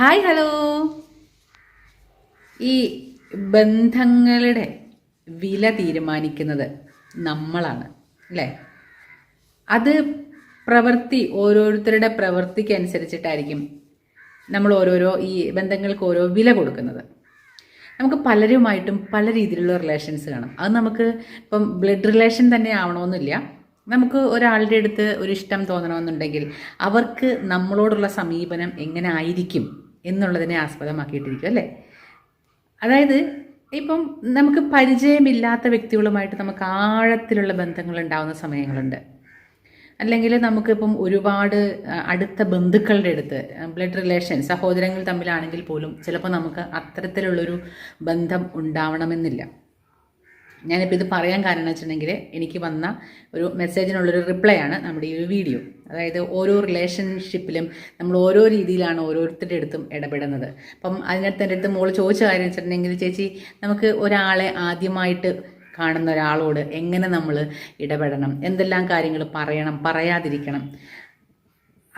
Hi hello. ഈ ബന്ധങ്ങളുടെ വില തീരുമാനിക്കുന്നത് നമ്മളാണ് അല്ലേ? അത് പ്രവൃത്തി ഓരോരുത്തരുടെ പ്രവൃത്തിക്ക് അനുസരിച്ചിട്ടായിരിക്കും നമ്മൾ ഓരോരോ ഈ ബന്ധങ്ങൾക്ക് ഓരോ വില കൊടുക്കുന്നത്. നമുക്ക് പലരുമായിട്ടും പല രീതിയിലുള്ള റിലേഷൻസ് കാണും. അത് നമുക്ക് ഇപ്പം ബ്ലഡ് റിലേഷൻ തന്നെ ആവണമെന്നില്ല. നമുക്ക് ഒരാളുടെ അടുത്ത് ഒരു ഇഷ്ടം തോന്നണമെന്നുണ്ടെങ്കിൽ അവർക്ക് നമ്മളോടുള്ള സമീപനം എങ്ങനെ ആയിരിക്കും? എന്നുള്ളതിനെ ആസ്പദമാക്കിയിട്ടിരിക്കും അല്ലേ? അതായത് ഇപ്പം നമുക്ക് പരിചയമില്ലാത്ത വ്യക്തികളുമായിട്ട് നമുക്ക് ആഴത്തിലുള്ള ബന്ധങ്ങൾ ഉണ്ടാവുന്ന സമയങ്ങളുണ്ട്. അല്ലെങ്കിൽ നമുക്കിപ്പം ഒരുപാട് അടുത്ത ബന്ധുക്കളുടെ അടുത്ത് ബ്ലഡ് റിലേഷൻ സഹോദരങ്ങൾ തമ്മിലാണെങ്കിൽ പോലും ചിലപ്പോൾ നമുക്ക് അത്തരത്തിലുള്ളൊരു ബന്ധം ഉണ്ടാവണമെന്നില്ല. ഞാനിപ്പോൾ ഇത് പറയാൻ കാരണം എന്ന് വെച്ചിട്ടുണ്ടെങ്കിൽ എനിക്ക് വന്ന ഒരു മെസ്സേജിനുള്ളൊരു റിപ്ലൈ ആണ് നമ്മുടെ ഈ ഒരു വീഡിയോ അതായത് ഓരോ റിലേഷൻഷിപ്പിലും നമ്മൾ ഓരോ രീതിയിലാണ് ഓരോരുത്തരുടെ അടുത്തും ഇടപെടുന്നത്. അപ്പം അതിനകത്ത് എന്റെ അടുത്ത് മോൾ ചോദിച്ച കാര്യം വെച്ചിട്ടുണ്ടെങ്കിൽ ചേച്ചി നമുക്ക് ഒരാളെ ആദ്യമായിട്ട് കാണുന്ന ഒരാളോട് എങ്ങനെ നമ്മൾ ഇടപെടണം? എന്തെല്ലാം കാര്യങ്ങൾ പറയണം? പറയാതിരിക്കണം?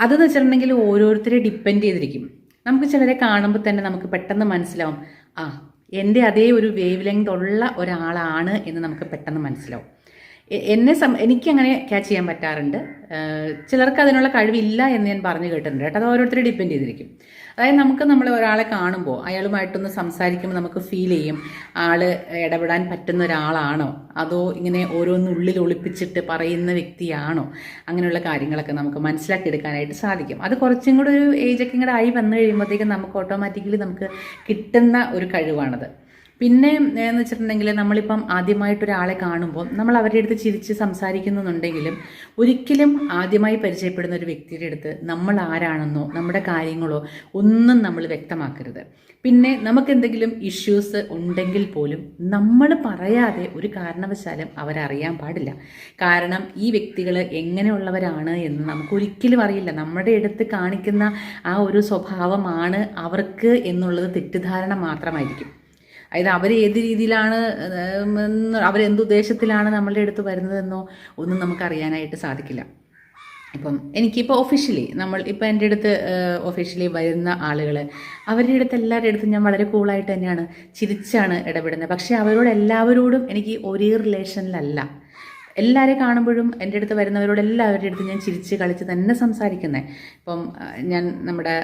അതെന്ന് വെച്ചിട്ടുണ്ടെങ്കിൽ ഓരോരുത്തരെ ഡിപ്പെൻഡ് ചെയ്തിരിക്കും. നമുക്ക് ചിലരെ കാണുമ്പോൾ തന്നെ നമുക്ക് പെട്ടെന്ന് മനസ്സിലാവും. ആ എന്റെ അതേ ഒരു വേവ് ലെങ്ത് ഉള്ള ഒരാളാണ് എന്ന് നമുക്ക് പെട്ടെന്ന് മനസ്സിലാവും. എന്നെ സം എനിക്കങ്ങനെ ക്യാച്ച് ചെയ്യാൻ പറ്റാറുണ്ട്. ചിലർക്ക് അതിനുള്ള കഴിവില്ല എന്ന് ഞാൻ പറഞ്ഞു കേട്ടിട്ടുണ്ട് കേട്ടോ. അത് ഓരോരുത്തരെ ഡിപ്പെൻഡ് ചെയ്തിരിക്കും. അതായത് നമുക്ക് നമ്മൾ ഒരാളെ കാണുമ്പോൾ അയാളുമായിട്ടൊന്ന് സംസാരിക്കുമ്പോൾ നമുക്ക് ഫീൽ ചെയ്യും ആൾ ഇടപെടാൻ പറ്റുന്ന ഒരാളാണോ? അതോ ഇങ്ങനെ ഓരോന്നുള്ളിൽ ഒളിപ്പിച്ചിട്ട് പറയുന്ന വ്യക്തിയാണോ? അങ്ങനെയുള്ള കാര്യങ്ങളൊക്കെ നമുക്ക് മനസ്സിലാക്കി എടുക്കാനായിട്ട് സാധിക്കും. അത് കുറച്ചും കൂടെ ഒരു ഏജൊക്കെ ഇങ്ങോട്ട് ആയി വന്നു കഴിയുമ്പോഴത്തേക്കും നമുക്ക് ഓട്ടോമാറ്റിക്കലി നമുക്ക് കിട്ടുന്ന ഒരു കഴിവാണത്. പിന്നെ എന്ന് വെച്ചിട്ടുണ്ടെങ്കിൽ നമ്മളിപ്പം ആദ്യമായിട്ടൊരാളെ കാണുമ്പോൾ നമ്മൾ അവരുടെ അടുത്ത് ചിരിച്ച് സംസാരിക്കുന്നുണ്ടെങ്കിലും ഒരിക്കലും ആദ്യമായി പരിചയപ്പെടുന്ന ഒരു വ്യക്തിയുടെ അടുത്ത് നമ്മൾ ആരാണെന്നോ നമ്മുടെ കാര്യങ്ങളോ ഒന്നും നമ്മൾ വ്യക്തമാക്കരുത്. പിന്നെ നമുക്ക് എന്തെങ്കിലും ഇഷ്യൂസ് ഉണ്ടെങ്കിൽ പോലും നമ്മൾ പറയാതെ ഒരു കാരണവശാലും അവരറിയാൻ പാടില്ല. കാരണം ഈ വ്യക്തികൾ എങ്ങനെയുള്ളവരാണ് എന്ന് നമുക്ക് ഒരിക്കലും അറിയില്ല. നമ്മുടെ അടുത്ത് കാണിക്കുന്ന ആ ഒരു സ്വഭാവമാണ് അവർക്ക് എന്നുള്ളത് തെറ്റിദ്ധാരണ മാത്രമായിരിക്കും. അതായത് അവർ ഏത് രീതിയിലാണ് ഉം, എന്ന് അവരെന്ത് ഉദ്ദേശത്തിലാണ് നമ്മളുടെ അടുത്ത് വരുന്നതെന്നോ ഒന്നും നമുക്ക് അറിയാനായിട്ട് സാധിക്കില്ല. ഇപ്പം എനിക്കിപ്പോൾ ഒഫീഷ്യലി നമ്മൾ ഇപ്പം എന്റെ അടുത്ത് ഒഫീഷ്യലി വരുന്ന ആളുകൾ അവരുടെ അടുത്ത് എല്ലാവരുടെ അടുത്തും ഞാൻ വളരെ കൂളായിട്ട് തന്നെയാണ് ചിരിച്ചാണ് ഇടപെടുന്നത്. പക്ഷേ അവരോട് എല്ലാവരോടും എനിക്ക് ഒരേ റിലേഷനിലല്ല എല്ലാവരെ കാണുമ്പോഴും എന്റെ അടുത്ത് വരുന്നവരോട് എല്ലാവരുടെ അടുത്ത് ഞാൻ ചിരിച്ച് കളിച്ച് തന്നെ സംസാരിക്കുന്നത് ഇപ്പം ഞാൻ നമ്മുടെ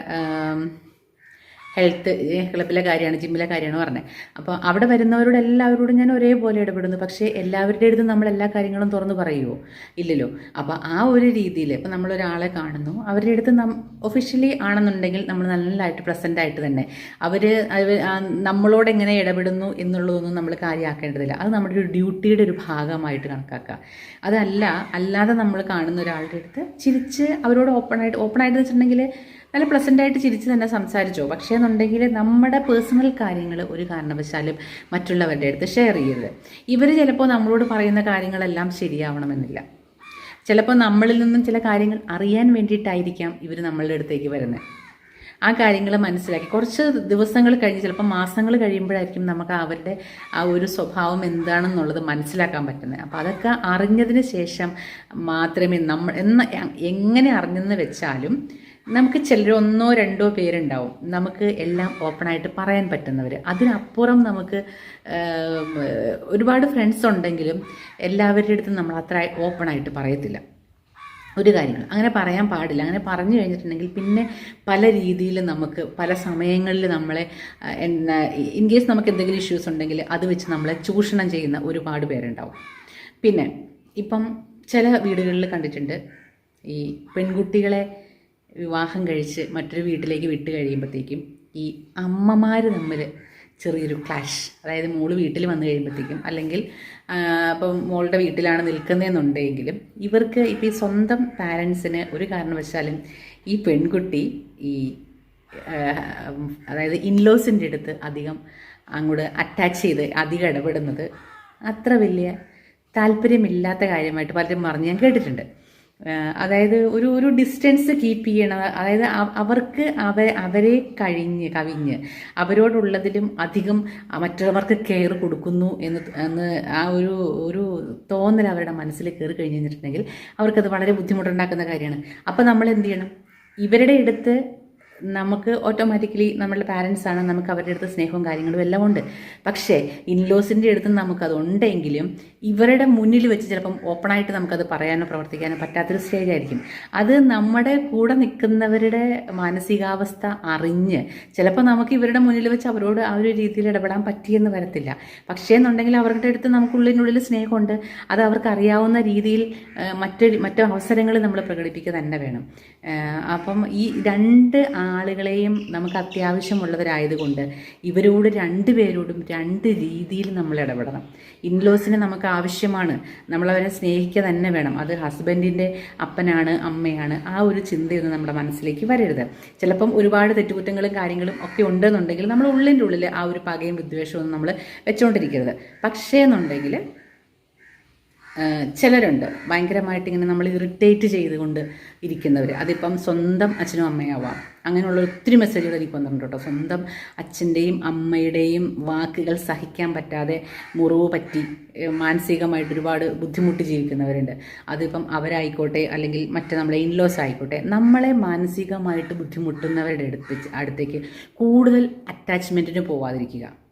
ഹെൽത്ത് ക്ലബിലെ കാര്യമാണ് ജിമ്മിലെ കാര്യമാണ് പറഞ്ഞത് അപ്പോൾ അവിടെ വരുന്നവരോട് എല്ലാവരോടും ഞാൻ ഒരേപോലെ ഇടപെടുന്നു. പക്ഷേ എല്ലാവരുടെ അടുത്തും നമ്മൾ എല്ലാ കാര്യങ്ങളും തുറന്ന് പറയുമോ ഇല്ലല്ലോ. അപ്പോൾ ആ ഒരു രീതിയിൽ ഇപ്പോൾ നമ്മളൊരാളെ കാണുന്നു. അവരുടെ അടുത്ത് നം ഒഫീഷ്യലി ആണെന്നുണ്ടെങ്കിൽ നമ്മൾ നല്ലതായിട്ട് പ്രസന്റ് ആയിട്ട് തന്നെ. അവർ നമ്മളോട് എങ്ങനെ ഇടപെടുന്നു എന്നുള്ളതൊന്നും നമ്മൾ കാര്യമാക്കേണ്ടതില്ല അത് നമ്മുടെ ഒരു ഡ്യൂട്ടിയുടെ ഒരു ഭാഗമായിട്ട് കണക്കാക്കുക അതല്ല അല്ലാതെ നമ്മൾ കാണുന്ന ഒരാളുടെ അടുത്ത് ചിരിച്ച് അവരോട് ഓപ്പണായിട്ട് ഓപ്പണായിട്ട് വെച്ചിട്ടുണ്ടെങ്കിൽ നല്ല പ്ലസന്റ് ആയിട്ട് ചിരിച്ച് തന്നെ സംസാരിച്ചോ. പക്ഷേ എന്നുണ്ടെങ്കിൽ നമ്മുടെ പേഴ്സണൽ കാര്യങ്ങൾ ഒരു കാരണവശാലും മറ്റുള്ളവരുടെ അടുത്ത് ഷെയർ ചെയ്യരുത്. ഇവർ ചിലപ്പോൾ നമ്മളോട് പറയുന്ന കാര്യങ്ങളെല്ലാം ശരിയാവണമെന്നില്ല. ചിലപ്പോൾ നമ്മളിൽ നിന്നും ചില കാര്യങ്ങൾ അറിയാൻ വേണ്ടിയിട്ടായിരിക്കാം ഇവർ നമ്മളുടെ അടുത്തേക്ക് വരുന്നത്. ആ കാര്യങ്ങൾ മനസ്സിലാക്കി. കുറച്ച് ദിവസങ്ങൾ കഴിഞ്ഞ് ചിലപ്പോൾ മാസങ്ങൾ കഴിയുമ്പോഴായിരിക്കും നമുക്ക് അവരുടെ ആ ഒരു സ്വഭാവം എന്താണെന്നുള്ളത് മനസ്സിലാക്കാൻ പറ്റുന്നത്. അപ്പോൾ അതൊക്കെ അറിഞ്ഞതിന് ശേഷം മാത്രമേ നമ്മൾ എന്ന എങ്ങനെ അറിഞ്ഞെന്ന് വെച്ചാലും നമുക്ക് ചിലർ ഒന്നോ രണ്ടോ പേരുണ്ടാവും. നമുക്ക് എല്ലാം ഓപ്പണായിട്ട് പറയാൻ പറ്റുന്നവർ അതിനപ്പുറം നമുക്ക് ഒരുപാട് ഫ്രണ്ട്സ് ഉണ്ടെങ്കിലും എല്ലാവരുടെ അടുത്തും നമ്മൾ അത്ര ഓപ്പണായിട്ട് പറയത്തില്ല. ഒരു കാര്യങ്ങൾ അങ്ങനെ പറയാൻ പാടില്ല. അങ്ങനെ പറഞ്ഞു കഴിഞ്ഞിട്ടുണ്ടെങ്കിൽ പിന്നെ പല രീതിയിൽ നമുക്ക് പല സമയങ്ങളിൽ നമ്മളെ എന്നാ ഇൻ കേസ് നമുക്ക് എന്തെങ്കിലും ഇഷ്യൂസ് ഉണ്ടെങ്കിൽ അത് വെച്ച് നമ്മളെ ചൂഷണം ചെയ്യുന്ന ഒരുപാട് പേരുണ്ടാവും. പിന്നെ ഇപ്പം ചില വീടുകളിൽ കണ്ടിട്ടുണ്ട് ഈ പെൺകുട്ടികളെ വിവാഹം കഴിച്ച് മറ്റൊരു വീട്ടിലേക്ക് വിട്ട് കഴിയുമ്പോഴത്തേക്കും ഈ അമ്മമാർ തമ്മിൽ ചെറിയൊരു ക്ലാഷ് അതായത് മോൾ വീട്ടിൽ വന്നു കഴിയുമ്പോഴത്തേക്കും അല്ലെങ്കിൽ ഇപ്പം മോളുടെ വീട്ടിലാണ് നിൽക്കുന്നതെന്നുണ്ടെങ്കിലും ഇവർക്ക് ഇപ്പോൾ ഈ സ്വന്തം പാരൻസിന് ഒരു കാരണവശാലും ഈ പെൺകുട്ടി ഈ അതായത് ഇൻലോസിന്റെ അടുത്ത് അധികം അങ്ങോട്ട് അറ്റാച്ച് ചെയ്ത് അധികം ഇടപെടുന്നത് അത്ര വലിയ താല്പര്യമില്ലാത്ത കാര്യമായിട്ട് പലരും പറഞ്ഞ് ഞാൻ കേട്ടിട്ടുണ്ട്. അതായത് ഒരു ഒരു ഡിസ്റ്റൻസ് കീപ്പ് ചെയ്യണം. അതായത് അവർക്ക് അവ അവരെ കഴിഞ്ഞ് കവിഞ്ഞ് അവരോടുള്ളതിലും അധികം മറ്റുള്ളവർക്ക് കെയർ കൊടുക്കുന്നു എന്ന് എന്ന് ആ ഒരു ഒരു തോന്നൽ അവരുടെ മനസ്സിൽ കയറി കഴിഞ്ഞ് കഴിഞ്ഞിട്ടുണ്ടെങ്കിൽ അവർക്കത് വളരെ ബുദ്ധിമുട്ടുണ്ടാക്കുന്ന കാര്യമാണ്. അപ്പോൾ നമ്മൾ എന്ത് ചെയ്യണം? ഇവരുടെ അടുത്ത് നമുക്ക് ഓട്ടോമാറ്റിക്കലി നമ്മളുടെ പാരൻസ് ആണ് നമുക്ക് അവരുടെ അടുത്ത് സ്നേഹവും കാര്യങ്ങളും എല്ലാം ഉണ്ട്. പക്ഷേ ഇൻലോസിന്റെ അടുത്ത് നമുക്കത് ഉണ്ടെങ്കിലും ഇവരുടെ മുന്നിൽ വെച്ച് ചിലപ്പം ഓപ്പണായിട്ട് നമുക്കത് പറയാനോ പ്രവർത്തിക്കാനോ പറ്റാത്തൊരു സ്റ്റേജ് ആയിരിക്കും. അത് നമ്മുടെ കൂടെ നിൽക്കുന്നവരുടെ മാനസികാവസ്ഥ അറിഞ്ഞ് ചിലപ്പോൾ നമുക്ക് ഇവരുടെ മുന്നിൽ വെച്ച് അവരോട് ആ ഒരു രീതിയിൽ ഇടപെടാൻ പറ്റിയെന്ന് വരത്തില്ല. പക്ഷേ എന്നുണ്ടെങ്കിൽ അവരുടെ അടുത്ത് നമുക്കുള്ളിനുള്ളിൽ സ്നേഹമുണ്ട്. അത് അവർക്ക് അറിയാവുന്ന രീതിയിൽ ആ, മറ്റൊരു മറ്റു അവസരങ്ങൾ നമ്മൾ പ്രകടിപ്പിക്കുക തന്നെ വേണം. അപ്പം ഈ രണ്ട് ആളുകളെയും നമുക്ക് അത്യാവശ്യമുള്ളവരായതുകൊണ്ട് ഇവരോട് രണ്ട് പേരോടും രണ്ട് രീതിയിൽ നമ്മൾ ഇടപെടണം. ഇൻലോസിനെ നമുക്ക് ആവശ്യമാണ്. നമ്മളവരെ സ്നേഹിക്കുക തന്നെ വേണം. അത് ഹസ്ബൻഡിന്റെ അപ്പനാണ് അമ്മയാണ്. ആ ഒരു ചിന്തയൊന്നും നമ്മുടെ മനസ്സിലേക്ക് വരരുത്. ചിലപ്പം ഒരുപാട് തെറ്റുകുറ്റങ്ങളും കാര്യങ്ങളും ഒക്കെ ഉണ്ടെന്നുണ്ടെങ്കിൽ നമ്മൾ ഉള്ളിന്റെ ഉള്ളിൽ ആ ഒരു പകയും വിദ്വേഷവും നമ്മൾ വെച്ചുകൊണ്ടിരിക്കരുത് പക്ഷേ എന്നുണ്ടെങ്കിൽ ചിലരുണ്ട്. ഭയങ്കരമായിട്ട് ഇങ്ങനെ നമ്മൾ ഇറിറ്റേറ്റ് ചെയ്തുകൊണ്ട് ഇരിക്കുന്നവർ അതിപ്പം സ്വന്തം അച്ഛനും അമ്മയാവാം. അങ്ങനെയുള്ള ഒത്തിരി മെസ്സേജുകൾ എനിക്ക് വന്നിട്ടുണ്ട് കേട്ടോ. സ്വന്തം അച്ഛന്റെയും അമ്മയുടെയും വാക്കുകൾ സഹിക്കാൻ പറ്റാതെ മുറിവ് പറ്റി മാനസികമായിട്ട് ഒരുപാട് ബുദ്ധിമുട്ട് ജീവിക്കുന്നവരുണ്ട്. അതിപ്പം അവരായിക്കോട്ടെ അല്ലെങ്കിൽ മറ്റേ നമ്മളെ ഇൻലോസ് ആയിക്കോട്ടെ നമ്മളെ മാനസികമായിട്ട് ബുദ്ധിമുട്ടുന്നവരുടെ അടുത്ത് അടുത്തേക്ക് കൂടുതൽ അറ്റാച്ച്മെന്റിന് പോവാതിരിക്കുക.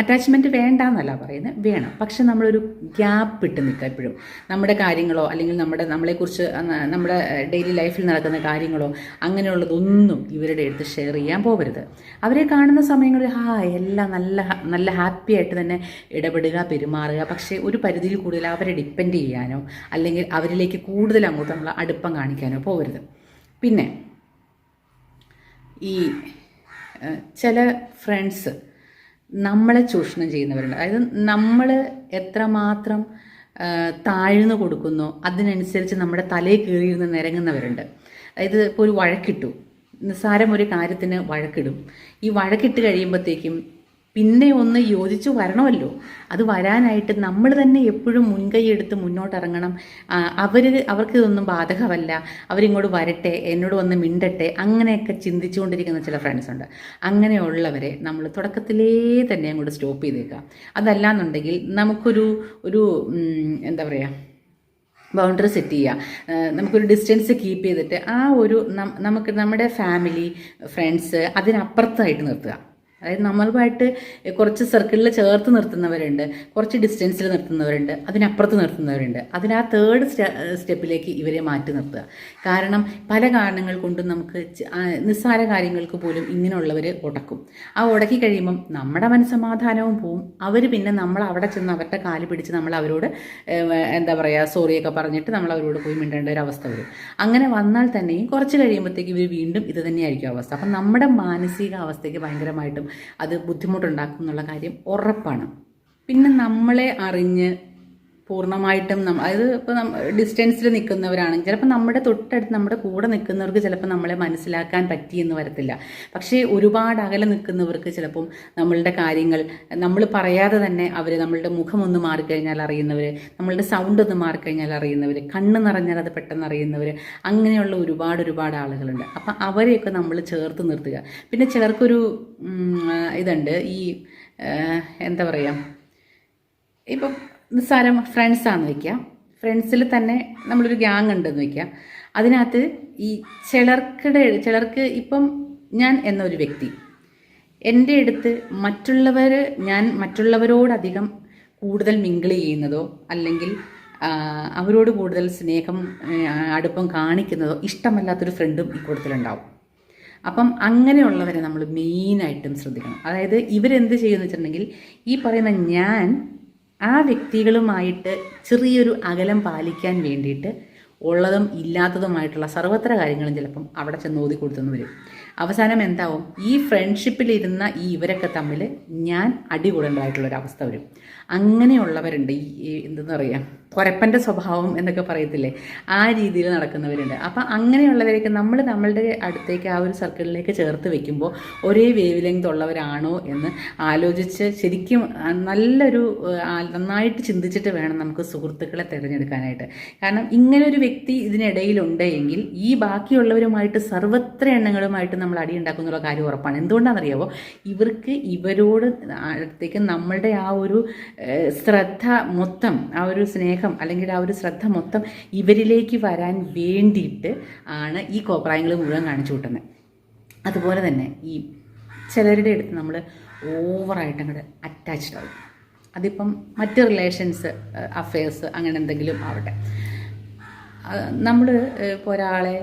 അറ്റാച്ച്മെന്റ് വേണ്ട എന്നല്ല പറയുന്നത് വേണം. പക്ഷെ നമ്മളൊരു ഗ്യാപ്പ് ഇട്ട് നിൽക്കുക എപ്പോഴും. നമ്മുടെ കാര്യങ്ങളോ അല്ലെങ്കിൽ നമ്മുടെ നമ്മളെക്കുറിച്ച് നമ്മുടെ ഡെയിലി ലൈഫിൽ നടക്കുന്ന കാര്യങ്ങളോ അങ്ങനെയുള്ളതൊന്നും ഇവരുടെ അടുത്ത് ഷെയർ ചെയ്യാൻ പോകരുത്. അവരെ കാണുന്ന സമയങ്ങളിൽ ഹാ എല്ലാം നല്ല നല്ല ഹാപ്പി ആയിട്ട് തന്നെ ഇടപെടുക പെരുമാറുക. പക്ഷേ ഒരു പരിധിയിൽ കൂടുതൽ അവരെ ഡിപ്പെൻഡ് ചെയ്യാനോ അല്ലെങ്കിൽ അവരിലേക്ക് കൂടുതൽ അങ്ങോട്ട് നമ്മൾ അടുപ്പം കാണിക്കാനോ പോകരുത്. പിന്നെ ഈ ചില ഫ്രണ്ട്സ് നമ്മളെ ചൂഷണം ചെയ്യുന്നവരുണ്ട്. അതായത് നമ്മൾ എത്രമാത്രം താഴ്ന്നു കൊടുക്കുന്നോ അതിനനുസരിച്ച് നമ്മുടെ തലയിൽ കീറിയിരുന്ന് നിരങ്ങുന്നവരുണ്ട്. അതായത് ഇപ്പോൾ ഒരു വഴക്കിട്ടു. നിസ്സാരം ഒരു കാര്യത്തിന് വഴക്കിടും. ഈ വഴക്കിട്ട് കഴിയുമ്പോഴത്തേക്കും പിന്നെ ഒന്ന് യോജിച്ചു വരണമല്ലോ. അത് വരാനായിട്ട് നമ്മൾ തന്നെ എപ്പോഴും മുൻകൈ എടുത്ത് മുന്നോട്ടിറങ്ങണം. അവർ അവർക്ക് ഇതൊന്നും ബാധകമല്ല. അവരിങ്ങോട്ട് വരട്ടെ എന്നോട് വന്ന് മിണ്ടട്ടെ അങ്ങനെയൊക്കെ ചിന്തിച്ചുകൊണ്ടിരിക്കുന്ന ചില ഫ്രണ്ട്സ് ഉണ്ട്. അങ്ങനെയുള്ളവരെ നമ്മൾ തുടക്കത്തിലേ തന്നെ അങ്ങോട്ട് സ്റ്റോപ്പ് ചെയ്തേക്കാം. അതല്ലാന്നുണ്ടെങ്കിൽ നമുക്കൊരു ഒരു എന്താ പറയുക ബൗണ്ടറി സെറ്റ് ചെയ്യുക നമുക്കൊരു ഡിസ്റ്റൻസ് കീപ്പ് ചെയ്തിട്ട് ആ ഒരു നമുക്ക് നമ്മുടെ ഫാമിലി ഫ്രണ്ട്സ് അതിനപ്പുറത്തായിട്ട് നിർത്തുക. അതായത് നമ്മളുമായിട്ട് കുറച്ച് സർക്കിളിൽ ചേർത്ത് നിർത്തുന്നവരുണ്ട് കുറച്ച് ഡിസ്റ്റൻസിൽ നിർത്തുന്നവരുണ്ട് അതിനപ്പുറത്ത് നിർത്തുന്നവരുണ്ട്. അതിന് ആ തേർഡ് സ്റ്റെപ്പിലേക്ക് ഇവരെ മാറ്റി നിർത്തുക. കാരണം പല കാരണങ്ങൾ കൊണ്ടും നമുക്ക് നിസ്സാര കാര്യങ്ങൾക്ക് പോലും ഇങ്ങനെയുള്ളവർ ഉടക്കും ആ ഉടക്കി കഴിയുമ്പം നമ്മുടെ മനസ്സമാധാനവും പോവും. അവർ പിന്നെ നമ്മൾ അവിടെ ചെന്ന് അവരുടെ കാൽ പിടിച്ച് നമ്മൾ അവരോട് എന്താ പറയുക സോറിയൊക്കെ പറഞ്ഞിട്ട് നമ്മൾ അവരോട് പോയി മിണ്ടേണ്ട ഒരു അവസ്ഥ വരും. അങ്ങനെ വന്നാൽ തന്നെയും കുറച്ച് കഴിയുമ്പോഴത്തേക്ക് ഇവർ വീണ്ടും ഇത് തന്നെയായിരിക്കും അവസ്ഥ. അപ്പം നമ്മുടെ മാനസിക അവസ്ഥയ്ക്ക് ഭയങ്കരമായിട്ടും അത് ബുദ്ധിമുട്ടുണ്ടാക്കും എന്നുള്ള കാര്യം ഉറപ്പാണ്. പിന്നെ നമ്മളെ അറിഞ്ഞ് പൂർണമായിട്ടും നമ്മൾ അതായത് ഇപ്പോൾ ഡിസ്റ്റൻസിൽ നിൽക്കുന്നവരാണെങ്കിൽ ചിലപ്പോൾ നമ്മുടെ തൊട്ടടുത്ത് നമ്മുടെ കൂടെ നിൽക്കുന്നവർക്ക് ചിലപ്പോൾ നമ്മളെ മനസ്സിലാക്കാൻ പറ്റിയെന്ന് വരത്തില്ല. പക്ഷേ ഒരുപാട് അകലെ നിൽക്കുന്നവർക്ക് ചിലപ്പം നമ്മളുടെ കാര്യങ്ങൾ നമ്മൾ പറയാതെ തന്നെ അവർ നമ്മളുടെ മുഖമൊന്ന് മാറിക്കഴിഞ്ഞാൽ അറിയുന്നവർ നമ്മളുടെ സൗണ്ട് ഒന്ന് മാറിക്കഴിഞ്ഞാൽ അറിയുന്നവർ കണ്ണ് നിറഞ്ഞാൽ അത് പെട്ടെന്ന് അറിയുന്നവർ അങ്ങനെയുള്ള ഒരുപാട് ഒരുപാട് ആളുകളുണ്ട്. അപ്പം അവരെയൊക്കെ നമ്മൾ ചേർത്ത് നിർത്തുക. പിന്നെ ചിലർക്കൊരു ഇതുണ്ട്. ഈ എന്താ പറയുക ഇപ്പം നിസ്സാരം ഫ്രണ്ട്സാന്ന് വയ്ക്കുക ഫ്രണ്ട്സിൽ തന്നെ നമ്മളൊരു ഗ്യാങ് ഉണ്ടെന്ന് വയ്ക്കുക അതിനകത്ത് ഈ ചിലർക്കിടെ ചിലർക്ക് ഇപ്പം ഞാൻ എന്നൊരു വ്യക്തി എന്റെ അടുത്ത് മറ്റുള്ളവർ ഞാൻ മറ്റുള്ളവരോടധികം കൂടുതൽ മിങ്കിൾ ചെയ്യുന്നതോ അല്ലെങ്കിൽ അവരോട് കൂടുതൽ സ്നേഹം അടുപ്പം കാണിക്കുന്നതോ ഇഷ്ടമല്ലാത്തൊരു ഫ്രണ്ടും ഇക്കൂട്ടത്തിലുണ്ടാവും അപ്പം അങ്ങനെയുള്ളവരെ നമ്മൾ മെയിനായിട്ടും ശ്രദ്ധിക്കണം. അതായത് ഇവരെന്ത് ചെയ്യുമെന്ന് വെച്ചിട്ടുണ്ടെങ്കിൽ ഈ പറയുന്ന ഞാൻ ആ വ്യക്തികളുമായിട്ട് ചെറിയൊരു അകലം പാലിക്കാൻ വേണ്ടിയിട്ട് ഉള്ളതും ഇല്ലാത്തതുമായിട്ടുള്ള സർവത്ര കാര്യങ്ങളും ചിലപ്പം അവിടെ ചെന്ന് ഓതി കൊടുത്തെന്ന് വരും. അവസാനം എന്താവും? ഈ ഫ്രണ്ട്ഷിപ്പിലിരുന്ന ഈ ഇവരൊക്കെ തമ്മിൽ ഞാൻ അടികൂടേണ്ടതായിട്ടുള്ളൊരവസ്ഥ വരും. അങ്ങനെയുള്ളവരുണ്ട് ഈ എന്തെന്ന് പറയുക കൊരപ്പന്റെ സ്വഭാവം എന്നൊക്കെ പറയത്തില്ലേ? ആ രീതിയിൽ നടക്കുന്നവരുണ്ട്. അപ്പം അങ്ങനെയുള്ളവരൊക്കെ നമ്മൾ നമ്മളുടെ അടുത്തേക്ക് ആ ഒരു സർക്കിളിലേക്ക് ചേർത്ത് വെക്കുമ്പോൾ ഒരേ വേവ് ലെങ്ത് ഉള്ളവരാണോ എന്ന് ആലോചിച്ച് ശരിക്കും നല്ലൊരു നന്നായിട്ട് ചിന്തിച്ചിട്ട് വേണം നമുക്ക് സുഹൃത്തുക്കളെ തിരഞ്ഞെടുക്കാനായിട്ട്. കാരണം ഇങ്ങനെ ഒരു വ്യക്തി ഇതിനിടയിലുണ്ട് എങ്കിൽ ഈ ബാക്കിയുള്ളവരുമായിട്ട് സർവത്ര എണ്ണങ്ങളുമായിട്ട് നമ്മൾ അടി ഉണ്ടാക്കുന്നുള്ള കാര്യം ഉറപ്പാണ്. എന്തുകൊണ്ടാണെന്നറിയാവോ? ഇവർക്ക് ഇവരോട് അടുത്തേക്ക് നമ്മളുടെ ആ ഒരു ശ്രദ്ധ മൊത്തം ആ ഒരു സ്നേഹം അല്ലെങ്കിൽ ആ ഒരു ശ്രദ്ധ മൊത്തം ഇവരിലേക്ക് വരാൻ വേണ്ടിയിട്ട് ആണ് ഈ കോപ്രായങ്ങൾ മുഴുവൻ കാണിച്ചു കൂട്ടുന്നത്. അതുപോലെ തന്നെ ഈ ചിലരുടെ അടുത്ത് നമ്മൾ ഓവറായിട്ട് അങ്ങോട്ട് അറ്റാച്ച്ഡ് ആവും. അതിപ്പം മറ്റ് റിലേഷൻസ് അഫയേഴ്സ് അങ്ങനെ എന്തെങ്കിലും ആവട്ടെ. നമ്മൾ ഇപ്പോൾ ഒരാളെ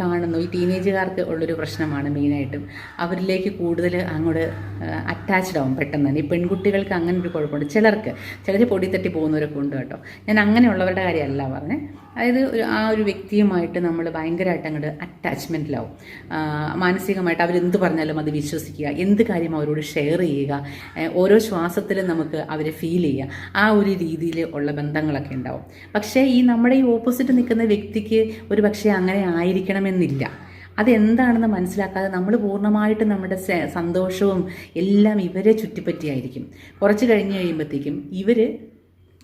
കാണുന്നു. ഈ ടീനേജുകാർക്ക് ഉള്ളൊരു പ്രശ്നമാണ് മെയിനായിട്ടും അവരിലേക്ക് കൂടുതൽ അങ്ങോട്ട് അറ്റാച്ച്ഡ് ആവും പെട്ടെന്ന്. തന്നെ ഈ പെൺകുട്ടികൾക്ക് അങ്ങനെ ഒരു കുഴപ്പമുണ്ട്. ചിലർക്ക് ചിലർ പൊടി തട്ടി പോകുന്നവരൊക്കെ ഉണ്ട് കേട്ടോ. ഞാൻ അങ്ങനെയുള്ളവരുടെ കാര്യമല്ല പറഞ്ഞേ. അതായത് ഒരു ആ ഒരു വ്യക്തിയുമായിട്ട് നമ്മൾ ഭയങ്കരമായിട്ട് അങ്ങോട്ട് അറ്റാച്ച്മെന്റിലാവും മാനസികമായിട്ട് അവരെന്ത് പറഞ്ഞാലും അത് വിശ്വസിക്കുക. എന്ത് കാര്യം അവരോട് ഷെയർ ചെയ്യുക. ഓരോ ശ്വാസത്തിലും നമുക്ക് അവരെ ഫീൽ ചെയ്യുക. ആ ഒരു രീതിയിൽ ഉള്ള ബന്ധങ്ങളൊക്കെ ഉണ്ടാവും. പക്ഷേ ഈ നമ്മുടെ ഈ ഓപ്പോസിറ്റ് നിൽക്കുന്ന വ്യക്തിക്ക് ഒരു പക്ഷേ അങ്ങനെ ആയിരിക്കണമെന്നില്ല. അതെന്താണെന്ന് മനസ്സിലാക്കാതെ നമ്മൾ പൂർണമായിട്ട് നമ്മുടെ സന്തോഷവും എല്ലാം ഇവരെ ചുറ്റിപ്പറ്റിയായിരിക്കും. കുറച്ച് കഴിഞ്ഞ് കഴിയുമ്പോഴത്തേക്കും ഇവർ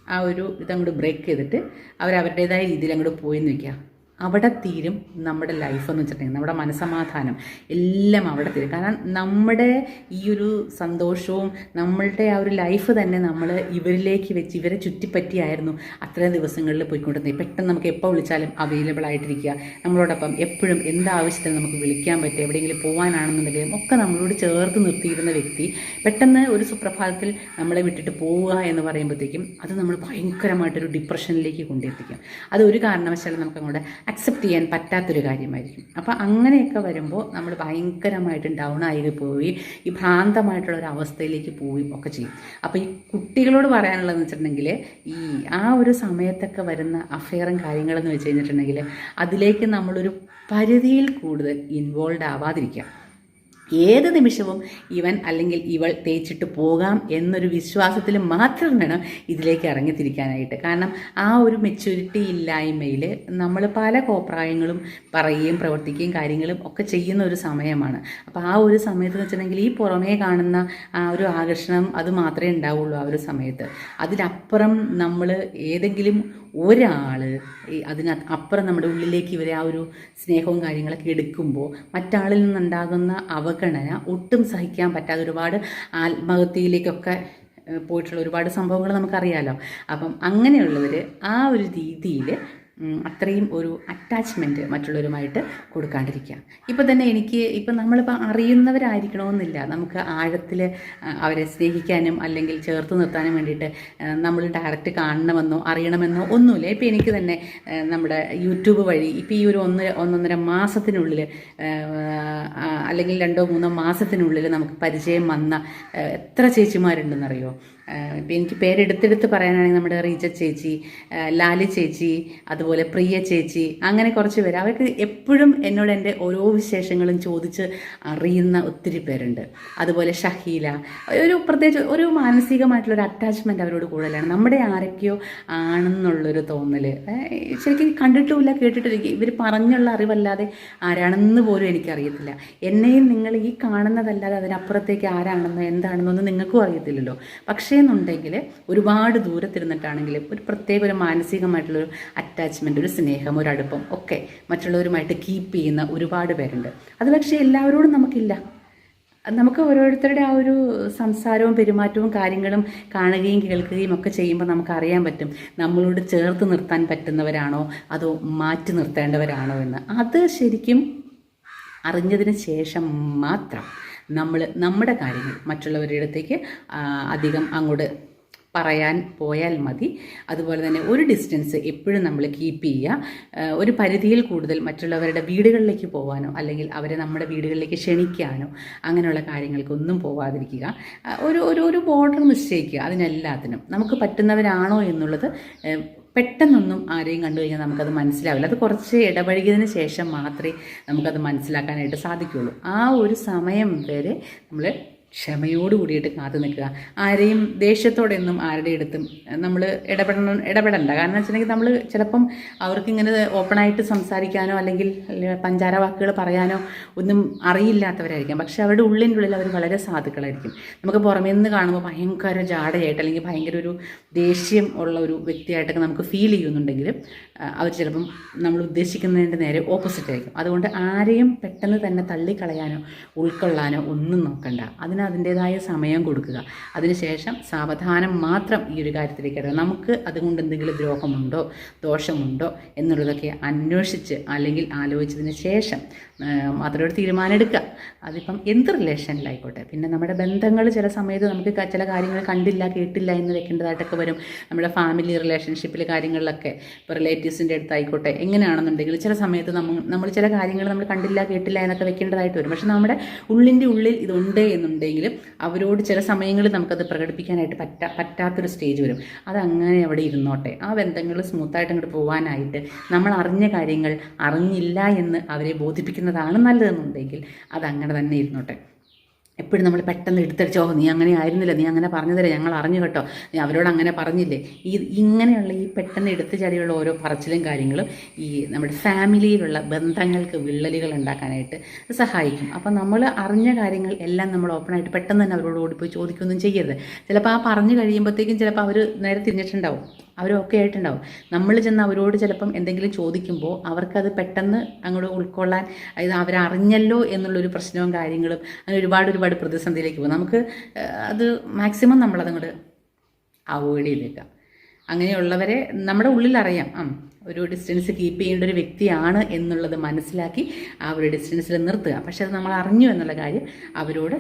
ആ ഒരു ഇതങ്ങോട്ട് ബ്രേക്ക് ചെയ്തിട്ട് അവർ അവരുടേതായ രീതിയിൽ അങ്ങോട്ട് പോയി നിൽക്കുക അവിടെ തീരും നമ്മുടെ ലൈഫ് എന്ന് വെച്ചിട്ടുണ്ടെങ്കിൽ നമ്മുടെ മനസമാധാനം എല്ലാം അവിടെ തീരും. കാരണം നമ്മുടെ ഈ ഒരു സന്തോഷവും നമ്മളുടെ ആ ഒരു ലൈഫ് തന്നെ നമ്മൾ ഇവരിലേക്ക് വെച്ച് ഇവരെ ചുറ്റിപ്പറ്റിയായിരുന്നു അത്രയും ദിവസങ്ങളിൽ പോയിക്കൊണ്ടിരുന്നത്. പെട്ടെന്ന് നമുക്ക് എപ്പോൾ വിളിച്ചാലും അവൈലബിൾ ആയിട്ടിരിക്കുക. നമ്മളോടൊപ്പം എപ്പോഴും എന്താവശ്യത്തിന് നമുക്ക് വിളിക്കാൻ പറ്റും എവിടെയെങ്കിലും പോകാനാണെന്നുണ്ടെങ്കിലും ഒക്കെ നമ്മളോട് ചേർത്ത് നിർത്തിയിരുന്ന വ്യക്തി പെട്ടെന്ന് ഒരു സുപ്രഭാതത്തിൽ നമ്മളെ വിട്ടിട്ട് പോവുക എന്ന് പറയുമ്പോഴത്തേക്കും അത് നമ്മൾ ഭയങ്കരമായിട്ടൊരു ഡിപ്രഷനിലേക്ക് കൊണ്ടെത്തിക്കും. അത് ഒരു കാരണവശാലും നമുക്ക് അങ്ങോട്ട് അക്സെപ്റ്റ് ചെയ്യാൻ പറ്റാത്തൊരു കാര്യമായിരിക്കും. അപ്പോൾ അങ്ങനെയൊക്കെ വരുമ്പോൾ നമ്മൾ ഭയങ്കരമായിട്ട് ഡൗൺ ആയി പോയി ഈ ഭ്രാന്തമായിട്ടുള്ള ഒരു അവസ്ഥയിലേക്ക് പോയി ഒക്കെ ചെയ്യും. അപ്പോൾ ഈ കുട്ടികളോട് പറയാനുള്ളതെന്ന് വെച്ചിട്ടുണ്ടെങ്കിൽ ഈ ആ ഒരു സമയത്തൊക്കെ വരുന്ന അഫെയറും കാര്യങ്ങളെന്ന് വെച്ച് കഴിഞ്ഞിട്ടുണ്ടെങ്കിൽ അതിലേക്ക് നമ്മളൊരു പരിധിയിൽ കൂടുതൽ ഇൻവോൾവ് ആവാതിരിക്കുക. ഏത് നിമിഷവും ഇവൻ അല്ലെങ്കിൽ ഇവൾ തേച്ചിട്ട് പോകാം എന്നൊരു വിശ്വാസത്തിൽ മാത്രം വേണം ഇതിലേക്ക് ഇറങ്ങിത്തിരിക്കാനായിട്ട്. കാരണം ആ ഒരു മെച്യൂരിറ്റി ഇല്ലായ്മയിൽ നമ്മൾ പല കോപ്രായങ്ങളും പറയുകയും പ്രവർത്തിക്കുകയും കാര്യങ്ങളും ഒക്കെ ചെയ്യുന്ന ഒരു സമയമാണ്. അപ്പോൾ ആ ഒരു സമയത്ത് വെച്ചിട്ടുണ്ടെങ്കിൽ ഈ പുറമേ കാണുന്ന ആ ഒരു ആകർഷണം അത് മാത്രമേ ഉണ്ടാവുള്ളൂ ആ ഒരു സമയത്ത്. അതിനപ്പുറം നമ്മൾ ഏതെങ്കിലും ഒരാൾ അതിന് അപ്പുറം നമ്മുടെ ഉള്ളിലേക്ക് ഇവരെ ആ ഒരു സ്നേഹവും കാര്യങ്ങളൊക്കെ എടുക്കുമ്പോൾ മറ്റാളിൽ നിന്നുണ്ടാകുന്ന അവഗണന ഒട്ടും സഹിക്കാൻ പറ്റാതെ ഒരുപാട് ആത്മഹത്യയിലേക്കൊക്കെ പോയിട്ടുള്ള ഒരുപാട് സംഭവങ്ങൾ നമുക്കറിയാലോ. അപ്പം അങ്ങനെയുള്ളവർ ആ ഒരു രീതിയിൽ അത്രയും ഒരു അറ്റാച്ച്മെന്റ് മറ്റുള്ളവരുമായിട്ട് കൊടുക്കാണ്ടിരിക്കുക. ഇപ്പോൾ തന്നെ എനിക്ക് ഇപ്പം നമ്മളിപ്പോൾ അറിയുന്നവരായിരിക്കണമെന്നില്ല. നമുക്ക് ആഴത്തിൽ അവരെ സ്നേഹിക്കാനും അല്ലെങ്കിൽ ചേർത്ത് നിർത്താനും വേണ്ടിയിട്ട് നമ്മൾ ഡയറക്റ്റ് കാണണമെന്നോ അറിയണമെന്നോ ഒന്നുമില്ല. ഇപ്പോൾ എനിക്ക് തന്നെ നമ്മുടെ യൂട്യൂബ് വഴി ഇപ്പോൾ ഈ ഒരു ഒന്ന് ഒന്നൊന്നര മാസത്തിനുള്ളിൽ അല്ലെങ്കിൽ രണ്ടോ മൂന്നോ മാസത്തിനുള്ളിൽ നമുക്ക് പരിചയം വന്ന എത്ര ചേച്ചിമാരുണ്ടെന്നറിയോ? ഇപ്പം എനിക്ക് പേരെടുത്തെടുത്ത് പറയാനാണെങ്കിൽ നമ്മുടെ റീജ ചേച്ചി ലാലി ചേച്ചി അതുപോലെ പ്രിയ ചേച്ചി അങ്ങനെ കുറച്ച് പേര്. അവർക്ക് എപ്പോഴും എന്നോട് എന്റെ ഓരോ വിശേഷങ്ങളും ചോദിച്ച് അറിയുന്ന ഒത്തിരി പേരുണ്ട്. അതുപോലെ ഷഹീല. ഒരു പ്രത്യേകിച്ച് ഒരു മാനസികമായിട്ടുള്ളൊരു അറ്റാച്ച്മെന്റ് അവരോട് കൂടുതലാണ്. നമ്മുടെ ആരൊക്കെയോ ആണെന്നുള്ളൊരു തോന്നൽ ശരിക്കും കണ്ടിട്ടുമില്ല കേട്ടിട്ടില്ല ഇവർ പറഞ്ഞുള്ള അറിവല്ലാതെ ആരാണെന്ന് പോലും എനിക്കറിയത്തില്ല. എന്നെയും നിങ്ങൾ ഈ കാണുന്നതല്ലാതെ അതിനപ്പുറത്തേക്ക് ആരാണെന്നോ എന്താണെന്നോ ഒന്നും നിങ്ങൾക്കും അറിയത്തില്ലല്ലോ. പക്ഷേ എന്നുണ്ടെങ്കിൽ ഒരുപാട് ദൂരത്തിരുന്നിട്ടാണെങ്കിലും ഒരു പ്രത്യേക ഒരു മാനസികമായിട്ടുള്ളൊരു അറ്റാച്ച്മെന്റ് ഒരു സ്നേഹം ഒരു അടുപ്പം ഒക്കെ മറ്റുള്ളവരുമായിട്ട് കീപ്പ് ചെയ്യുന്ന ഒരുപാട് പേരുണ്ട്. അത് പക്ഷേ എല്ലാവരോടും നമുക്കില്ല. നമുക്ക് ഓരോരുത്തരുടെ ആ ഒരു സംസാരവും പെരുമാറ്റവും കാര്യങ്ങളും കാണുകയും കേൾക്കുകയും ഒക്കെ ചെയ്യുമ്പോൾ നമുക്ക് അറിയാൻ പറ്റും നമ്മളോട് ചേർത്ത് നിർത്താൻ പറ്റുന്നവരാണോ അതോ മാറ്റി നിർത്തേണ്ടവരാണോ എന്ന്. അത് ശരിക്കും അറിഞ്ഞതിന് ശേഷം മാത്രം നമ്മൾ നമ്മുടെ കാര്യങ്ങൾ മറ്റുള്ളവരുടെ അടുത്തേക്ക് അധികം അങ്ങോട്ട് പറയാൻ പോയാൽ മതി. അതുപോലെ തന്നെ ഒരു ഡിസ്റ്റൻസ് എപ്പോഴും നമ്മൾ കീപ്പ് ചെയ്യുക. ഒരു പരിധിയിൽ കൂടുതൽ മറ്റുള്ളവരുടെ വീടുകളിലേക്ക് പോകാനോ അല്ലെങ്കിൽ അവരെ നമ്മുടെ വീടുകളിലേക്ക് ക്ഷണിക്കാനോ അങ്ങനെയുള്ള കാര്യങ്ങൾക്കൊന്നും പോവാതിരിക്കുക. ഒരു ഒരു ഒരു ബോർഡർ നിശ്ചയിക്കുക. അതിനെല്ലാത്തിനും നമുക്ക് പറ്റുന്നവരാണോ എന്നുള്ളത് പെട്ടെന്നൊന്നും ആരെയും കണ്ടു കഴിഞ്ഞാൽ നമുക്കത് മനസ്സിലാവില്ല. അത് കുറച്ച് ഇടപഴകിയതിന് ശേഷം മാത്രമേ നമുക്കത് മനസ്സിലാക്കാനായിട്ട് സാധിക്കുകയുള്ളൂ. ആ ഒരു സമയം വരെ നമ്മൾ ക്ഷമയോട് കൂടിയിട്ട് കാത്തു നിൽക്കുക. ആരെയും ദേഷ്യത്തോടെയൊന്നും ആരുടെ അടുത്തും നമ്മൾ ഇടപെടണം ഇടപെടണ്ട. കാരണം വെച്ചിട്ടുണ്ടെങ്കിൽ നമ്മൾ ചിലപ്പം അവർക്ക് ഇങ്ങനെ ഓപ്പണായിട്ട് സംസാരിക്കാനോ അല്ലെങ്കിൽ അല്ലെ പഞ്ചാര വാക്കുകൾ പറയാനോ ഒന്നും അറിയില്ലാത്തവരായിരിക്കാം. പക്ഷെ അവരുടെ ഉള്ളിന്റെ ഉള്ളിൽ അവർ വളരെ സാധുക്കളായിരിക്കും. നമുക്ക് പുറമേ നിന്ന് കാണുമ്പോൾ ഭയങ്കര ജാടയായിട്ട് അല്ലെങ്കിൽ ഭയങ്കര ഒരു ദേഷ്യം ഉള്ള ഒരു വ്യക്തിയായിട്ടൊക്കെ നമുക്ക് ഫീൽ ചെയ്യുന്നുണ്ടെങ്കിൽ അവർ ചിലപ്പം നമ്മൾ ഉദ്ദേശിക്കുന്നതിന്റെ നേരെ ഓപ്പോസിറ്റ് ആയിരിക്കും. അതുകൊണ്ട് ആരെയും പെട്ടെന്ന് തന്നെ തള്ളിക്കളയാനോ ഉൾക്കൊള്ളാനോ ഒന്നും നോക്കണ്ട. അതിന് അതിന് അതിന്റെതായ സമയം കൊടുക്കുക. അതിനുശേഷം സാവധാനം മാത്രം ഈ ഒരു കാര്യത്തിലേക്ക് ഇറങ്ങുക നമുക്ക് അതുകൊണ്ട് എന്തെങ്കിലും ദ്രോഹമുണ്ടോ ദോഷമുണ്ടോ എന്നുള്ളതൊക്കെ അന്വേഷിച്ച് അല്ലെങ്കിൽ ആലോചിച്ചതിന് ശേഷം മാത്രം ഒരു തീരുമാനം എടുക്കുക. അതിപ്പം എന്ത് റിലേഷനിലായിക്കോട്ടെ? പിന്നെ നമ്മുടെ ബന്ധങ്ങൾ ചില സമയത്ത് നമുക്ക് ചില കാര്യങ്ങൾ കണ്ടില്ല കേട്ടില്ല എന്ന് വെക്കേണ്ടതായിട്ടൊക്കെ വരും. നമ്മുടെ ഫാമിലി റിലേഷൻഷിപ്പിൽ കാര്യങ്ങളിലൊക്കെ ഇപ്പോൾ റിലേറ്റീവ്സിന്റെ അടുത്തായിക്കോട്ടെ എങ്ങനെയാണെന്നുണ്ടെങ്കിൽ ചില സമയത്ത് നമ്മൾ നമ്മൾ ചില കാര്യങ്ങൾ നമ്മൾ കണ്ടില്ല കേട്ടില്ല എന്നൊക്കെ വെക്കേണ്ടതായിട്ട് വരും. പക്ഷെ നമ്മുടെ ഉള്ളിന്റെ ഉള്ളിൽ ഇതുണ്ട് എന്നുണ്ടെങ്കിലും അവരോട് ചില സമയങ്ങളിൽ നമുക്കത് പ്രകടിപ്പിക്കാനായിട്ട് പറ്റാ പറ്റാത്തൊരു സ്റ്റേജ് വരും. അതങ്ങനെ അവിടെ ഇരുന്നോട്ടെ. ആ ബന്ധങ്ങൾ സ്മൂത്തായിട്ട് അങ്ങോട്ട് പോകാനായിട്ട് നമ്മൾ അറിഞ്ഞ കാര്യങ്ങൾ അറിഞ്ഞില്ല എന്ന് അവരെ ബോധിപ്പിക്കുന്നതാണ് നല്ലതെന്നുണ്ടെങ്കിൽ അതങ്ങനെ തന്നെ ഇരുന്നോട്ടെ. എപ്പോഴും നമ്മൾ പെട്ടെന്ന് എടുത്തടിച്ചോ നീ അങ്ങനെ ആയിരുന്നില്ല നീ അങ്ങനെ പറഞ്ഞു തരാം ഞങ്ങൾ അറിഞ്ഞു കേട്ടോ. നീ അവരോട് അങ്ങനെ പറഞ്ഞില്ലേ? ഈ ഇങ്ങനെയുള്ള ഈ പെട്ടെന്ന് എടുത്തു ചാടിയുള്ള ഓരോ പറച്ചിലും കാര്യങ്ങളും ഈ നമ്മുടെ ഫാമിലിയിലുള്ള ബന്ധങ്ങൾക്ക് വിള്ളലുകൾ ഉണ്ടാക്കാനായിട്ട് സഹായിക്കും. അപ്പം നമ്മൾ അറിഞ്ഞ കാര്യങ്ങൾ എല്ലാം നമ്മൾ ഓപ്പണായിട്ട് പെട്ടെന്ന് തന്നെ അവരോട് ഓടിപ്പോയി ചോദിക്കുകയൊന്നും ചെയ്യരുത്. ചിലപ്പോൾ ആ പറഞ്ഞു കഴിയുമ്പോഴത്തേക്കും ചിലപ്പോൾ അവർ നേരെ തിരിഞ്ഞിട്ടുണ്ടാവും. അവരൊക്കെ ആയിട്ടുണ്ടാവും. നമ്മൾ ചെന്ന് അവരോട് ചിലപ്പം എന്തെങ്കിലും ചോദിക്കുമ്പോൾ അവർക്കത് പെട്ടെന്ന് അങ്ങോട്ട് ഉൾക്കൊള്ളാൻ അതായത് അവരറിഞ്ഞല്ലോ എന്നുള്ളൊരു പ്രശ്നവും കാര്യങ്ങളും അങ്ങനെ ഒരുപാട് ഒരുപാട് പ്രതിസന്ധിയിലേക്ക് പോകും. നമുക്ക് അത് മാക്സിമം നമ്മളതങ്ങോട്ട് അവോയ്ഡ് ചെയ്തേക്കാം അങ്ങനെയുള്ളവരെ നമ്മുടെ ഉള്ളിൽ അറിയാം ആ ഒരു ഡിസ്റ്റൻസ് കീപ്പ് ചെയ്യേണ്ട ഒരു വ്യക്തിയാണ് എന്നുള്ളത് മനസ്സിലാക്കി ആ ഒരു ഡിസ്റ്റൻസിൽ നിർത്തുക. പക്ഷെ അത് നമ്മൾ അറിഞ്ഞു എന്നുള്ള കാര്യം അവരോട്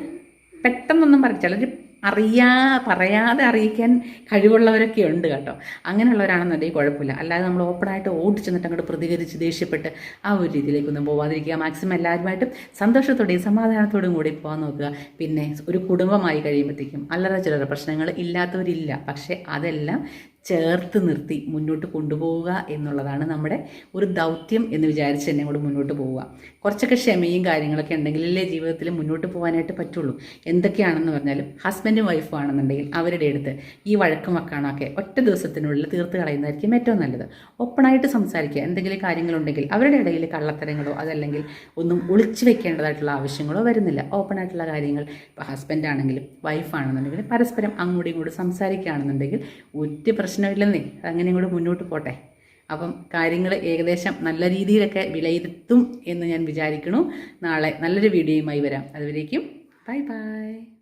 പെട്ടെന്നൊന്നും പറയും ചിലർ അറിയാ പറയാതെ അറിയിക്കാൻ കഴിവുള്ളവരൊക്കെ ഉണ്ട് കേട്ടോ. അങ്ങനെയുള്ളവരാണെന്നുണ്ടെങ്കിൽ കുഴപ്പമില്ല. അല്ലാതെ നമ്മൾ ഓപ്പണായിട്ട് ഓടി ചെന്നിട്ട് അങ്ങോട്ട് പ്രതികരിച്ച് ദേഷ്യപ്പെട്ട് ആ ഒരു രീതിയിലേക്കൊന്നും പോവാതിരിക്കുക. മാക്സിമം എല്ലാവരുമായിട്ടും സന്തോഷത്തോടെയും സമാധാനത്തോടും കൂടി പോകാൻ നോക്കുക. പിന്നെ ഒരു കുടുംബമായി കഴിയുമ്പോഴത്തേക്കും അല്ലറ ചില്ലറ പ്രശ്നങ്ങൾ ഇല്ലാത്തവരില്ല. പക്ഷേ അതെല്ലാം ചേർത്ത് നിർത്തി മുന്നോട്ട് കൊണ്ടുപോവുക എന്നുള്ളതാണ് നമ്മുടെ ഒരു ദൗത്യം എന്ന് വിചാരിച്ച് തന്നെ കൂടെ മുന്നോട്ട് പോവുക. കുറച്ചൊക്കെ ക്ഷമയും കാര്യങ്ങളൊക്കെ ഉണ്ടെങ്കിലല്ലേ ജീവിതത്തിൽ മുന്നോട്ട് പോകാനായിട്ട് പറ്റുള്ളൂ. എന്തൊക്കെയാണെന്ന് പറഞ്ഞാലും ഹസ്ബൻഡും വൈഫും ആണെന്നുണ്ടെങ്കിൽ അവരുടെ അടുത്ത് ഈ വഴക്കും വക്കാണൊക്കെ ഒറ്റ ദിവസത്തിനുള്ളിൽ തീർത്ത് കളയുന്നതായിരിക്കും ഏറ്റവും നല്ലത്. ഓപ്പണായിട്ട് സംസാരിക്കുക. എന്തെങ്കിലും കാര്യങ്ങളുണ്ടെങ്കിൽ അവരുടെ ഇടയിൽ കള്ളത്തരങ്ങളോ അതല്ലെങ്കിൽ ഒന്നും ഒളിച്ചു വെക്കേണ്ടതായിട്ടുള്ള ആവശ്യങ്ങളോ വരുന്നില്ല. ഓപ്പണായിട്ടുള്ള കാര്യങ്ങൾ ഹസ്ബൻഡ് ആണെങ്കിലും വൈഫ് ആണെന്നുണ്ടെങ്കിൽ പരസ്പരം അങ്ങോട്ടും ഇങ്ങോട്ടും സംസാരിക്കുകയാണെന്നുണ്ടെങ്കിൽ ഒരു പ്രശ്നമില്ലെന്നേ. അതങ്ങനെ ഇങ്ങോട്ട് മുന്നോട്ട് പോട്ടെ. അപ്പം കാര്യങ്ങൾ ഏകദേശം നല്ല രീതിയിലൊക്കെ വിലയിരുത്തും എന്ന് ഞാൻ വിചാരിക്കുന്നു. നാളെ നല്ലൊരു വീഡിയോയുമായി വരാം. അതുവരേക്കും ബൈ ബൈ.